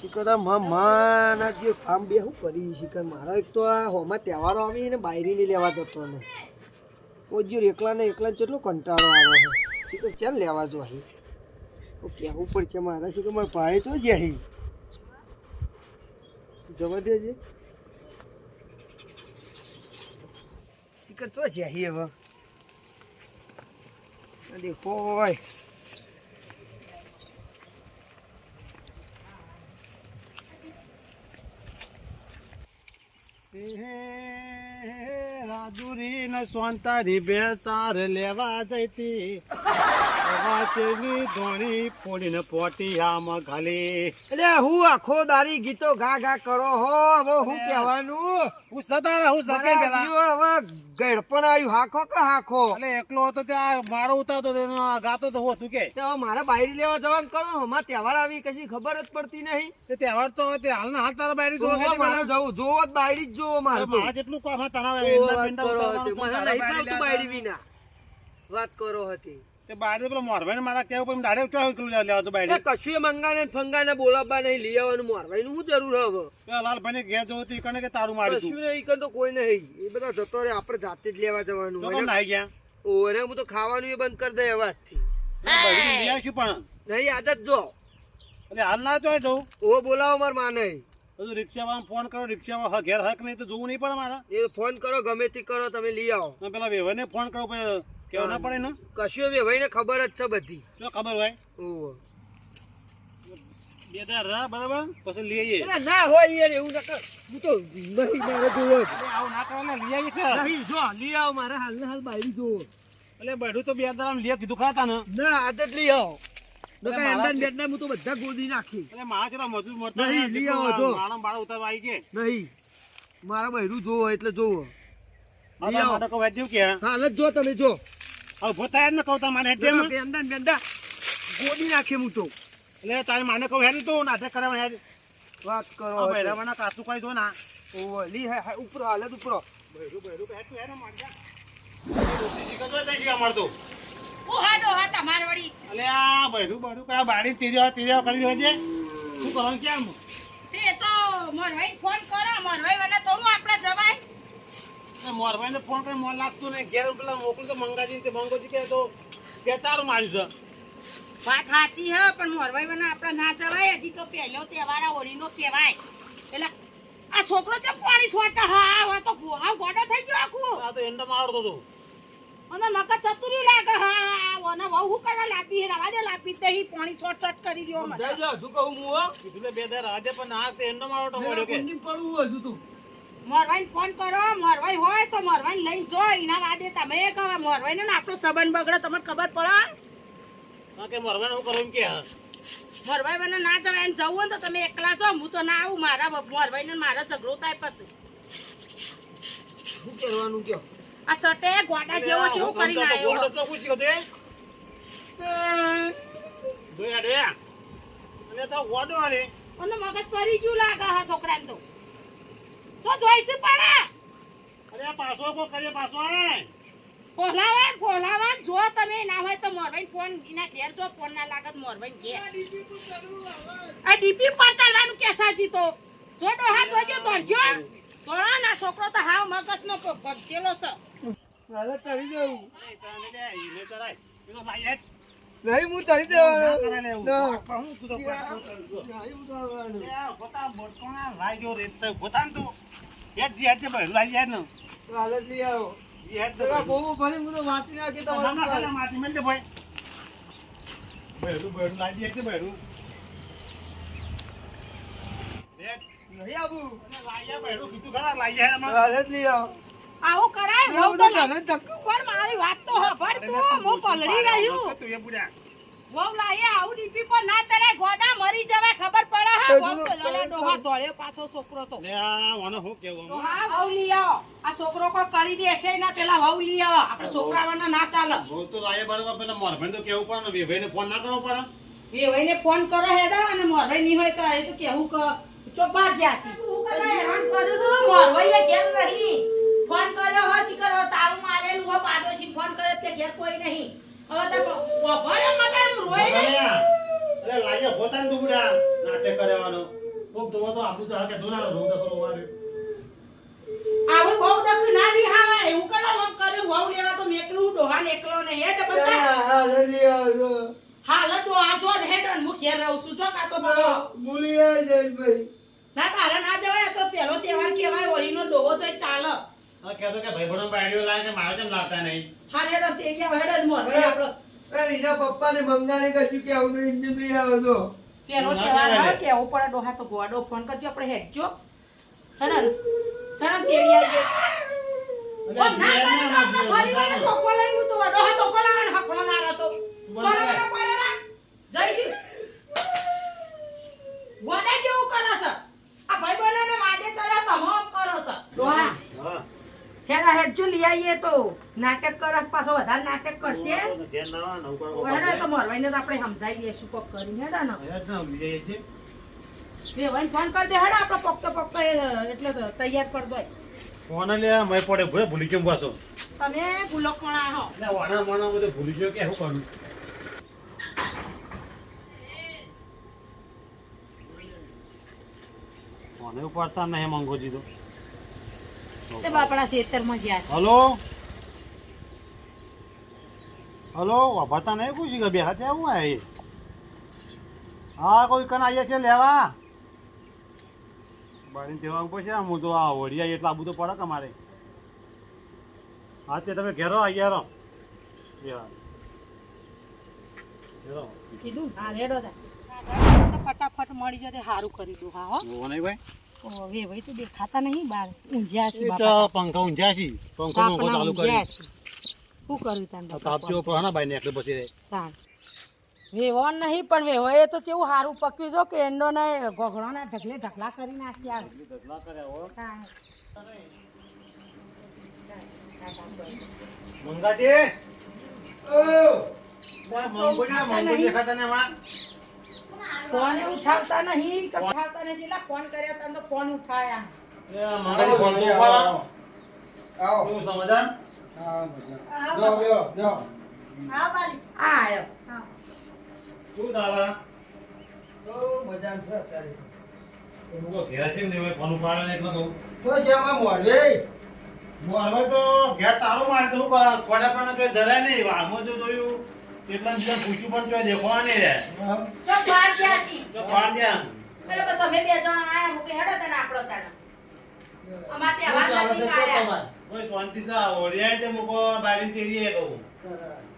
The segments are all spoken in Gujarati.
શિકર માના જે ફાર્મ બે શું કરી શિકર મારા એક તો આ હોમાં તહેવારો આવી ને બાયરી નહીં લેવા જતો ને. ઓજ્યો એકલા ને એકલા કેટલો કંટાળો આવે છે. શિકર ચાલ લેવા જો અહીં? કહેવું પડશે મારા શિકર મારા ભાઈ તો જ અહીં જવા દેજે. શિકર તો જ અહીં હવે. દેખો હોય રાજુરી ને સોંતારી બે સાર લેવા જઈતી. વાસેની ધોણી ફોડીને પોટી આમાં ખાલી. એટલે હું આખો દારી ગીતો ગા ગા કરો હો. હવે હું કહેવાનું? હું સતારા હું સકે મારા પેલા. હવે ગળપણ આવ્યું હાખો કે હાખો? એટલે એકલો હતો ત્યાં મારો ઉતારતો ગાતો તો હોતું કે. તો હવે મારે બાયરી લેવા જવાનું કરો ને હમણાં તહેવાર આવી કશી ખબર જ પડતી નહીં. તે તહેવાર તો તે હાલના હાલ તારા બાયરી જોવા મારે જવું જોવો જ બાયરી જ જોવો મારે. મારા જેટલું કામ હા તારા તો એંડા વાત પેંડા કરો ઉતારવાનું હતી. તો મને તારા નહીં બાયરી ફાવતું લેવા બાયરી વિના. વાત કરો હતી. તે બાયરી પેલો મોરભાઈ મારા કેવું પણ દાડે ચો એકલું લેવા તો એ કશું મંગાને ફંગાને બોલાવવા નહીં લઈ આવવાનું મારવાનું શું જરૂર હવે? લાલભાઈ ને ઘેર જવું કણે કે તારું મારી કશું નહીં તો કોઈ નહીં. એ બધા જતો રહે આપણે જાતે જ લેવા જવાનું. તો ગયા? હું તો ખાવાનું એ બંધ કરી દે બાયરી લઈ આવીશું પણ. નહીં આદત જો એટલે હાલ ના જવું? ઓ બોલાવો માર માને. રિક્ષાવાળાને ફોન કરો રિક્ષાવાળા ઘેર હક નહીં તો જોવું નહીં પડે મારા. એ ફોન કરો ગમે તે કરો તમે લઈ આવો. પેલા વેવાઈને ફોન કરો પછી કેવું ના પડે ને કશું બે ભાઈ ને ખબર જ છે બધી. જો ખબર હોય? ઓહો. બે હજાર રહ બરાબર? પછી લઈ આવીએ. ના હોય યાર એવું ના કર. હું તો નહીં મારે જોવો આવ ના કરે લઈ આવીએ કે નહીં જો લઈ આવ મારે હાલ ને હાલ બાયરી જોવો એટલે બેઠું તો બે હજાર લઈ કીધું ખાતા ને ના આદત લઈ આવો. હું તો બધા ગોદી નાખી. એટલે મારા કેટલા મજૂર મળતા નહીં, લઈ આવો જો. માણસ બાળા ઉતારવા આવી કે? નહીં. મારા બૈરું જોવો એટલે જોવો. લઈ આવો. માટે કહો કે? હાલ જ જો તમે જો. ઊભો થાય ને કહું તમારે માને હેડ ને બેંડા ગોદી નાખી હું તો. એટલે તારે માને કહું હેડ તું નાટક કરે હેડ વાત કરો આ બૈરાવાના કાચું દો ના. ઓલી હે હે ઉપરો હાલ જ ઉપરો. બૈરું બૈરું હેડ તું? હેડ માર જા કરી શું કરવાનું કેમ એ તો મોરભાઈ ફોન કરો મોરભાઈ મને થોડું આપણે જવાય. મોરભાઈ ને ફોન કરી મોન લાગતું ને ઘેર પેલા મોકલું તો મંગાજી તે મંગોજી કે તો કે તારું માર્યું છે. વાત સાચી હે પણ મોરભાઈ મને આપણે ના જવાય. હજી તો પહેલો તહેવાર આ હોળીનો કહેવાય. એટલે આ છોકરો છે પાણી છોટા. હા હવે તો ગોહાવ ગોડો થઈ ગયો આખું. આ તો એન્ડ મારતો હતો. અને નક ચતુરી લાગે. હા ઓને વહુ હું કરવા લાપી રવા દે લાપી તે હી પાણી છોટ છોટ કરી રહ્યો મને. જજો જા હજુ કહું હું હો. કીધું લે બે દે રાજે પણ આ તે એન્ડ મારતો મળ્યો કે. પડવું હજુ તું. મોરભાઈ ફોન કરો મોરભાઈ હોય તો મોરભાઈ લઈને જો એના વાદે તમે કહો મોરભાઈ ને આપણો સંબંધ બગડે તમને ખબર પડે? કે મોરભાઈ હું કરું કે. મને ના જવાય એમ જવું તો તમે એકલા જો હું તો ના આવું મારા મોરભાઈ ને મારા ઝઘડો થાય પછી. શું કરવાનું કયો? આ સટે ગોડા જેવો જેવું કરીને તો પૂછી ગયો દોયા દોયા અને તો ગોડો અને મગજ પરી ગયું લાગે હા છોકરાને તો. જો જોઈશે પણ અરે પાછો કો કરીએ પાછો આય. કોલાવાન ફોલાવાન જો તમે ના હોય તો મોરભાઈ ફોન એના ઘેર જો ફોન ના લાગત મોરભાઈ ઘેર. આ ડીપી પર ચાલવાનું કેસાજી તો? જો ડોહા જોજો દોડજો. દોડો ના છોકરો તો હાવ મગજનો ભગચેલો છે. હાલે ચડી જવું નહીં તને દે ઈને તરાય. એનો ભાઈ હેડ. નહીં હું ચડી ના જવાનું કરે ને એવું. ના. પણ હું તું તો પાછો કરજો. નહીં. ઉતારવાનું. લે ગોતા બોટકોના લાગ્યો રે તે ગોતાન તું હેડ જી હેડ ભાઈ લાઈ હેડ ને. હાલે જ લઈ આવો. હેડ તો પેલા બહુ ફરી હું તો વાંચી નાખી ના ના તમારું ના માટી મેલ દે નહીં આવું. લાઈ હેડ બેડું કીધું ખરા લાઈ હેડ જ લઈ આવો. આવું કરાય હું તો. પણ મારી વાત તો હભર તું હું પલળી રહ્યું તું એ બુડા. વહુ લાયે આવું ડીપી પર ના ચડાય ગોડા મરી જવાય ખબર પડે હા? વહુ તો જો- ડોહા દોળ્યો પાછો છોકરો તો. લે આ મને હું કેવું તો હા વહુ લઈ આવો. આ છોકરો કો કરી દેશે ના પેલા વહુ લઈ આવો. આપણે છોકરાવાના ના ચાલે. બહુ તો લાયે બરાબર પેલા મોરભાઈ તો કેવું પડે ને ભાઈને ફોન ના કરવો પડે. ભાઈને ફોન કરો હેડો અને મોરભાઈ નહીં હોય તો એ તો કેવું કે ચોપાર કર્યું તું. મોરભાઈએ ઘેર નહીં ફોન કર્યો હો શિકર હો તારું મારેલું હો પાડોશી ફોન કર્યો કે ઘેર કોઈ નહીં. હવે તો વભાડ્યો મગર રોય નહીં અરે લાગે પોતાને દુબડા નાટક કરવાનો. કોક તો તો આપણું તો હા કહેતો ના રોગ દખલો મારે. આવું બહુ દખી ના રી હા એવું કરો મમ કર્યું. વાવ લેવા તો મેકલું ડોહા એકલો ને હેડ બધા. હાલ તો આ જો. ને હેડ ને હું ઘેર રહું છું. જો કાતો ભાઈ. ના તારે ના જવાય. તો પેલો તહેવાર કેવાય હોળીનો ડોહો તો ચાલે. હા કહેતો કે ભાઈ બનો બાયડીઓ કે મારે કેમ લાગતા નહીં. હા હેડો તેડિયા હેડ જ મોર ભાઈ આપણો પપ્પા ને મંગાને કશું કે આવું નહીં નહીં આવે તો. પેલો તહેવાર કહેવાય હોય પડે ડોહા તો ગોડો ફોન કરજો આપણે હેડજો. હેડો હેડો તેડિયા જે ઓ ના કરે ના ફરી મને તોકો લઈ હું તો ડોહા તોકો લાવે હકણો ના રહેતો સોનો મને પડે રા જયસી ગોડા જેવું કરે છે આ ભાઈ બહેનોને વાદે ચડ્યા તમામ કરો છે ડોહા હા હેડા હેડજો લઈ આવીએ તો નાટક કર પાછો વધારે નાટક કરશે? હેડા તો મોરવાઈને તો આપણે સમજાવી દઈશું કોક કરીને. હેડા ને. હેડ ફોન કરી દે. હેડા આપણે પોકતો પોકતો એટલે તૈયાર કરી દો. ફોન લે મેં પડે ભૂલે ભૂલી કેમ પાછો. તમે ભૂલકણા હો? એટલે વાણા વાણા બધું ભૂલી ગયો કે શું કરું? ફોને ઉપાડતા નહીં મંગોજી તો તે બાપડા ખેતરમાં જ્યાં છે. હલો? હલો? વાભાતા નહીં પૂછી ગયા? બે હાથે આવું આ એ? હા કોઈ કન આવીએ છે લેવા? બાળીને જવાનું પછી હું તો આ વડિયા એટલા બધું પડે કે મારે હા તે તમે ઘેરો આવ્યા રહો. કીધું હા રેડો ફટાફટ મળી જાય સારું કરી દઉં હા હો. નહીં ભાઈ. ઓ ભાઈ તો દેખાતા નહીં બાર. ઊંઝ્યા છે એ બાપા. પંખા ઊંઝ્યા છે. પંખો પંખો ચાલુ કરી શું કર્યું તાન તાપ બાપા જેવો ને પછી રે તાન વેવો નહીં પણ વેવો એ તો કેવું સારું પકવી જો કે એંડો ને ગોગળો ને ઢગલે ઢગલા કરી નાખ્યા. મંગાજી? દેખાતા ને ફોન ઉઠાવતા નહીં ઉઠાવતા નહીં? જેટલા ફોન કર્યા તા તો ફોન ઉઠાયા. મારે ફોન તો ઉપાડો. શું સમાધાન? હા બાલી. આ આયો. શું તારા? લોકો ઘેર છે ને ફોન ઉપાડે એટલે કહું. હું હવે તો ઘેર તાળું મારે તો કરા પણ જરાય નહીં. આમાં જો જોયું. એટલા બીજા પૂછ્યું પણ તોય દેખવા નહીં રે ચો બાર ગયા છી. તો પાડ ગયા. એટલે બસ અમે બે જણા આયા મુકે હેડો તને આપણો તાણ અમાર તહેવાર નથી આયા ઓય શાંતિ સા ઓળિયા તે મુકો બારી તેરી એ કહું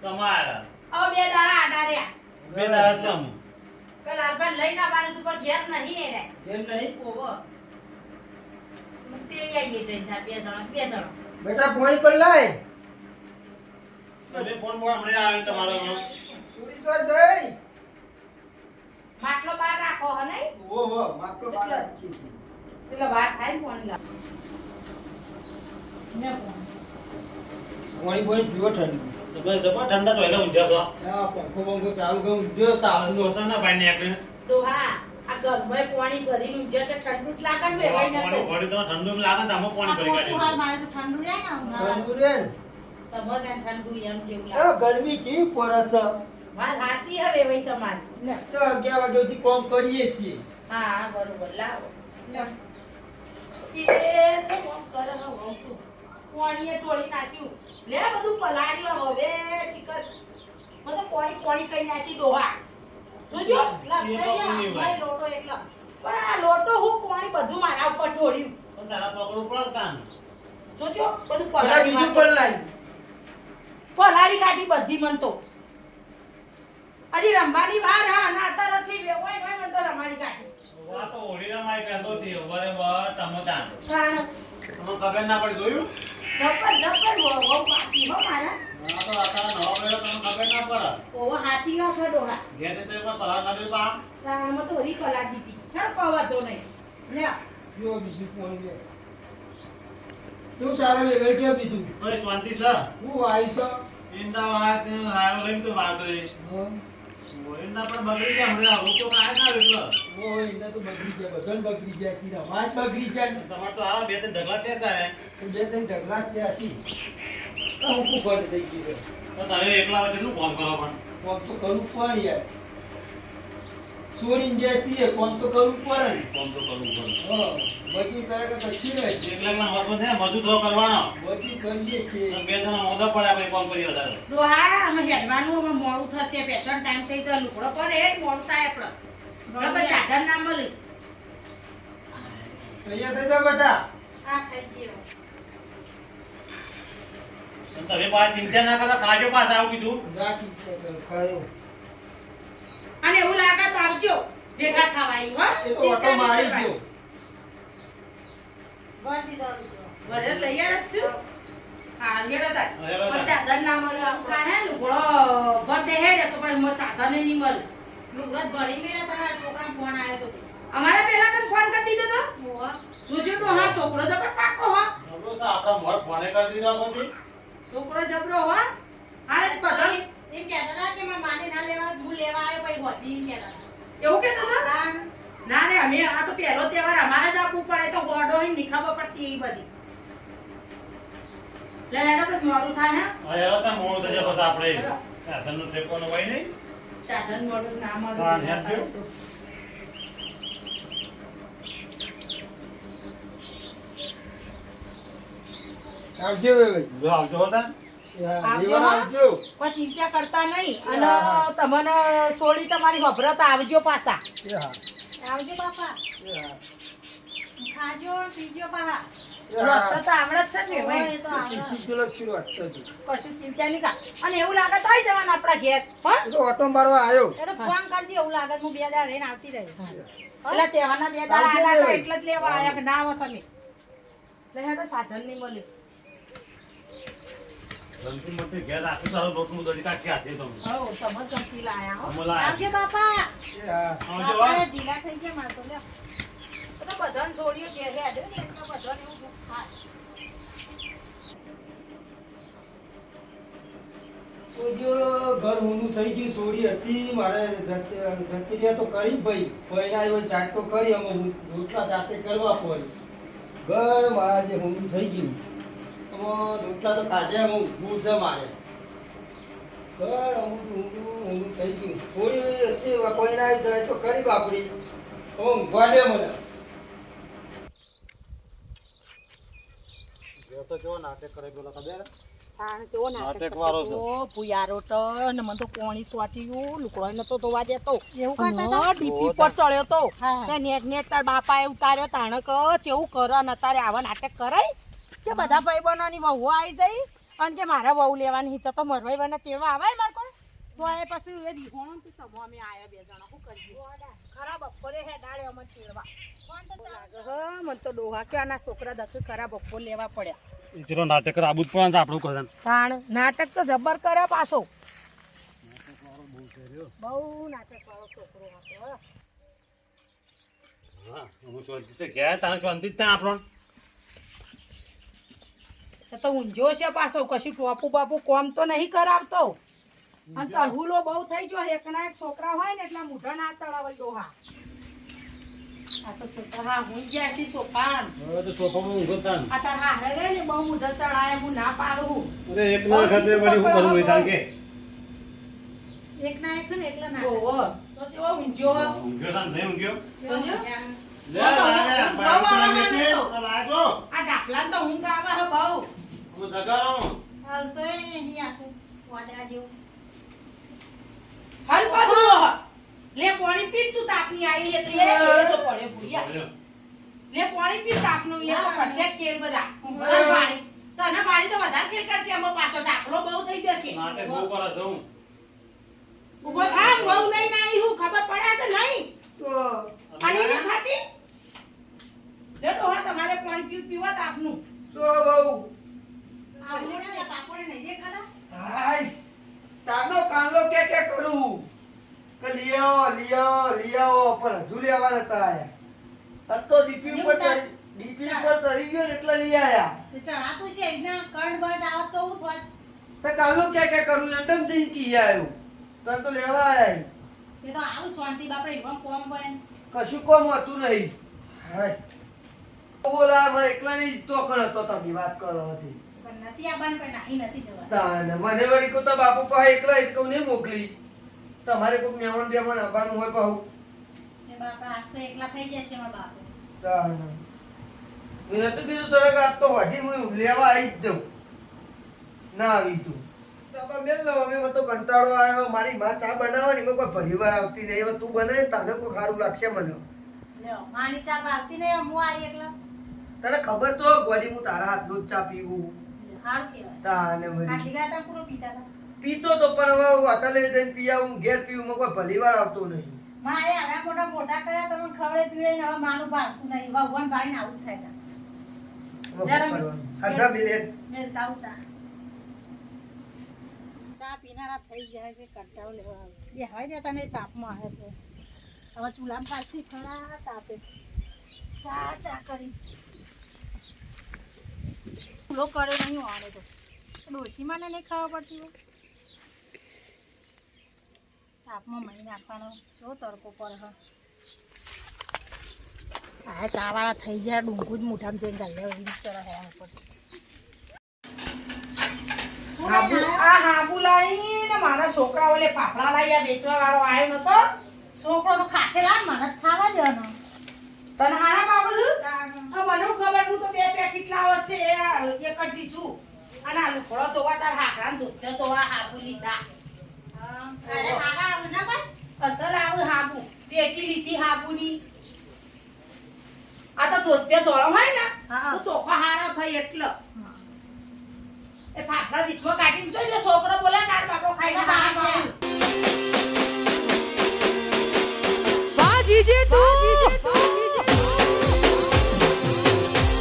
તમારા. હવે બે દાડા આડા રહ્યા. બે દાડા સમ કે લઈ ના આવવાનું તું પણ ઘેર નહીં એને ઓવો તેડી આવી જઈને તાર બે જણા બે જણા. બેટા પોણી પર લાય. તમે ફોન બોલા હમણાં આવે તમારો સુરી તો જઈ. માટલો બહાર રાખો હે ઓ હો માટલો બહાર રાખી એટલે બહાર થાય ફોન લા ને પાણી. પોણી પોણી પીવો ઠંડુ. તમે જબર ઠંડા તો એટલે ઊંઝા છો. આ પંખો બંખો ચાલુ કરું. જો તાળનું ડોસાના ભાઈ ને આપણે ડોહા આ ઘરમાં પાણી ભરીને ઊંઝે ઠંડુ જ લાગે ને વેવાઈ ના પાણી ભરી તો ઠંડુ લાગે પાણી ભરી ઠંડુ ને? ગરમી છે પરસ. વાત સાચી હવે ભાઈ તમારી. તો અગિયાર વાગ્યા સુધી કોમ કરીએ છીએ. હા હા બરોબર. લાવો. એ છે કોમ કરે હે વહુ તું. પાણીએ નાખ્યું લે બધું પલાળ્યો હવે ચિકન. બધું કરી નાખી ડોહા. જોજો? ભાઈ લોટો એકલો પણ આ લોટો હું કોણી બધું મારા ઉપર ઢોળ્યું. પણ તારા પકડું પડતા ને જોજો બધું પેલા પલાળી બીજું પણ લાય પલાળી કાઢી બધી મન તો. હજી રમવાની વાર હા ના અત્યારથી વેવાય હોય મન તો રમાડી કાઢી. વા તો ઓળીના માય કરતો હતી વરે બર દાન હા. તમો ખબર ના પડી જોયું? જબર જબર વહુ વહુ પાકી હો મારા. આ તો આતા નવા પડ્યો તમને ખબર ના પડે. ઓવો હાથી વાત હોય ડોહા. ઘેર તે પર તલાક ના દે પા રાણમાં તો બધી કલા દીધી. છડ કવાતો નહીં. લે યો બીજી પોણી લે. શું ચાલે વેગળ કે બીજું. ઓય શાંતિ સર હું આવીશ ઈંડા વાસ રાયો લઈને તો વાતો એ. ઓઈંડા પણ બગડી ગયા હમણે આવો તો કાય ના એટલે. એને તો બગડી ગયા બધાને બગડી ગયા કી રવાજ બગડી ગયા તમાર તો આ બે ત્રણ ઢગલા તે સારે તો બે ત્રણ ઢગલા છે. આસી તો હું કું ફળ થઈ ગયું. છે તો તમે એકલા વચ્ચે નું કામ કરો પણ. કોમ તો કરવું પણ યાર. છોડીને બેસીએ કોમ તો કરવું પડે ને. કોમ તો કરવું પડે. હા બધી કરે કે પછી ને એકલા એકલા હોત બધે મજૂર તો કરવાનો. બધી કરીએ છીએ બે જણા મોદા પડ્યા પછી કોમ કરી વધારે. ડોહા અમે હેડવાનું અમે મોડું થશે પેશન ટાઈમ થઈ જાય. લુકડો પડે એ મોડું થાય આપણે બરાબર સાધન ના મળે. તૈયાર થઈ જાઓ બેટા. હા થઈ ગયો. તમે પાછા ચિંતા ના કરતા કાજો પાસે આવું કીધું. રાખી છે કે ખાયો. અને એવું લાગે તો આવજો. ભેગા થવાઈ હો. ઓટો મારી ગયો. ઘરે દઉં હા હેડો તાર. પછી સાધન ના મળે આવું હે લુગડો ભર દે હેડે તો પછી મને સાધન નહીં મળે. લુગડો ભરી મેળે તમારા છોકરાને ફોન આવ્યો તો. અમારે પેલા તને ફોન કરી દીધો તો? જોજો તો હા છોકરો જબર પાકો હા. નવરો છે, ફોને કરી દીધો છોકરો જબરો હા. હારે બધા એમ કહેતા હતા કે મારે માને ના લેવા હું લેવા આવ્યો પછી વધી એમ કહેતા હતા. એવું કેતો હતો ના રે અમે આ તો પહેલો તહેવાર અમારે જ આપવું પડે તો ગોડો હોયની ખબર પડતી એ બધી લે હેડો પછી મોડું થાય હે હેડો તાર મોડું થશે પછી આપણે સાધનનો ઠેકોનો હોય નહીં. સાધન મોડું ના હેડજો. આવજો આવજો હો તાર. આવજો લેવા હો. આવજો. કોઈ ચિંતા કરતા નહીં. અને તમને સોળી તમારી વભરત આવજો પાછા. આવજો બાપા. ખાજો પીજો પાહા એ હા. રોજ તો આવડે જ છે ને હોય ભાઈ તો આવડે. શીશી પેલો શીરો વાંચતો હતો. કશું ચિંતા નહીં કર. અને એવું લાગે તો આવી જવાનું આપણા ઘેર. ઓટો મારવા આવ્યો એ તો ફોન કરજે એવું લાગે છે હું બે દાડ રહીને આવતી રહી. એટલે તહેવારના બે દાડ. એટલે જ લેવા આવ્યા કે ના આવો તમે. એટલે સાધન નહીં મળ્યું. ધનથી મોટી ઘેર રાખી તારો લોટનું દળી કાઢી હાથે તમને. હો. તમે ગમતી લાયા. હો આવજો બાપા. આવજો બાપા ઢીલા થઈ ગયા મારે તો લ્યો. તો બધાને છોડીઓ ઘેર હેડે ને એટલે બધાને એવું દુઃખ થાય. જો ઘર ઊંધું થઈ ગયું સોડી હતી. મારે જતી તો કરી ભાઈ. કોઈને એવો જાત તો કરી અમે રોટલા જાતે કરવા પડી ઘર મારા જે ઊંધું થઈ ગયું. રોટલા તો ખાધે હું ઊભું છે મારે. ઘર અમુક ઊંઘું ઊંઘું થઈ ગયું. થોડી હતી કોઈ ના જાય તો કરી બાપડી. ઊંઘવા દે મને. તો કેવો નાટક કરે પેલો ખબર? નાટક વાળો છે. ઓ ભુયારો તો મને તો કોણી સ્વાટ્યું લુકડો નતો તો વાજે તો એવું કરતા હતા? અને ડીપી પર ચડ્યો તો. નેટ નેટ તાર બાપાએ ઉતાર્યો તાણક ચેવું કરે ને તારે આવા નાટક કરાય? કે બધા ભાઈ બહેનોની વહુ આવી જઈ અને કે મારા વહુ લેવાની ઈચ્છા તો મરવાઈ બને તેવા આવાય મારે કોણ? તો એ પછી એ તો તમો? અમે આયા બે જણા. શું કરીએ? ખરા બપોરે હેડાડે અમને તેડવા લાગે મને તો ડોહા કે આના છોકરા દસ ખરા બપોર લેવા પડ્યા. નાટક આપણું તાણ નાટક તો જબર કરે પાછો. બહુ નાટક વાળો છોકરો હતો હો. હા, હું શાંતિ. એ તો ઊંઝો છે પાછો કશું ટોપુ બાપુ કોમ તો નહીં કરાવતો. અને ચલહુલો બહુ થઈ ગયો એકના એક છોકરા હોય ને એટલે મૂઢા ના ચડાવે ડોહા. આ તો છોકરા હું ગયા છી સોપાન. હવે તો સોફામાં ઊંઘો આ તાર હારે ને બહુ મૂઢા ચડાય હું ના પાડું. અરે એક ના ખાતે વળી શું કરવું એ તાર એક ના એક ને એટલા ના ઓહો તો જેવો ઊંઘ્યો? નહીં. આ. તો ઊંઘ આવે હે બહુ. હું જગાડો. હલતોય નહીં આખું વાદળા જેવું. હલ પાછું. લે પાણી પી તું તાપની આવી હે તો એ એ તો પડે ભૂયા લે પાણી પી તાપનું એ તો કરશે ખેલ બધા. પાણી. તને પાણી તો વધારે ખેલ કરશે એમાં પાછો ટાકલો બહુ થઈ જશે. માટે બહુ પર જઉં હું. ઊભો થામ બહુ લઈને આવી હું ખબર પડે કે નહીં? તો અને એને ખાતી લે હા તમારે પાણી પી પીવા તાપનું. તો બહુ. ઉમરા નહીં દેખાતા હાય તાનો કાનલો કે કે કરું? કે લિયો લિયો લિયો પર હજુ લેવા નતા આયા આ તો ડીપી ઉપર ડીપી ઉપર તરી ગયો ને એટલે લઈ આયા. તે ચડાતું છે એના કણ બટ આવત હું થોડ તે કાનલો કે કે કરું એમ જઈને કી આવ્યો તો તો લેવા આયા. તે તો આવું શાંતિ બાપરે એવા કોમ બન? કશું કોમ હતું નહીં. હાય. ઓલા મારે એકલાની તો કણ હતો તમે વાત કરો હતી. નથી આ બન નાહી નથી જવા. તાને મને વળી કહું તો બાપુ પાસે એકલા કહું નહીં મોકલી. તમારે કોઈક મહેમાન બેમાન આવવાનું હોય પાહુ. બાપા આજ તો એકલા થઈ જશે મારા બાપે. તાને. મેં કીધું તને કે આજ તો હજી હું લેવા આવી જ જાઉં. ના આવી તું. બાપા મેલ લો અમે તો કંટાળો આવ્યો મારી માં ચા બનાવવાની એમાં કોઈ પરિવાર આવતી નહીં હવે તું બનાવે તને કોઈ સારું લાગશે મને. લ્યો માની ચા ભાવતી નહીં હું આવી એકલા. તને ખબર તો ગોડી હું તારા હાથનું જ ચા પીવું. તાને મરી પીતા તો પણ હવે હોટલે જઈને પી ઘેર પીવું માં કોઈ ભલીવાર આવતો નહીં. મારે આના મોટા મોટા કર્યા તમે ખવડે પીડે હવે માનું ભાવતું નહીં. ભગવાન ભાઈને આવું થાય? અડધા મિનિટ. મેલતા આવું ચા. પીનારા થઈ જાય કે કંટાળો લેવા આવે. એ હવે ને તમે તાપમાં આવે તો. હવે ચૂલામાં પાછી ખરા તાપે. ચા ચા કરી. ચૂલો કર્યો નહીં આને તો. ડોશીમાં માને નહીં ખાવા પડતી હોય? તાપમાં મહી નાખવાનો. જો તડકો પર હા. આ ચા વાળા થઈ જાય ડુંગું જ મોઢામાં જઈને ગાલ્યા હોય બિચારા હેરાન ઉપર હાબુ આ હાબુ લાવીને મારા છોકરા ઓલે ફાફડા લાવ્યા વેચવા વાળો આવ્યો નતો. છોકરો તો ખાશે લાવ મને ખાવા દેવાનો. તને હારા બાબુ આ આનું ફળો તો વા તાર હાકરાન દુખ્યો તો વા હાબુ લીધા. અરે હાગા આવું ના પણ અસલ આવું હાબુ. પેટી લીધી હાબુની. આ તો દોત્ય ધોળો હોય ને તો ચોખ્ખો હારો થઈ એટલો. એ ફાફડા વિશ્વ કાઢીને જોજો છોકરો બોલે માર બાપો ખાઈ બાજી જેટલું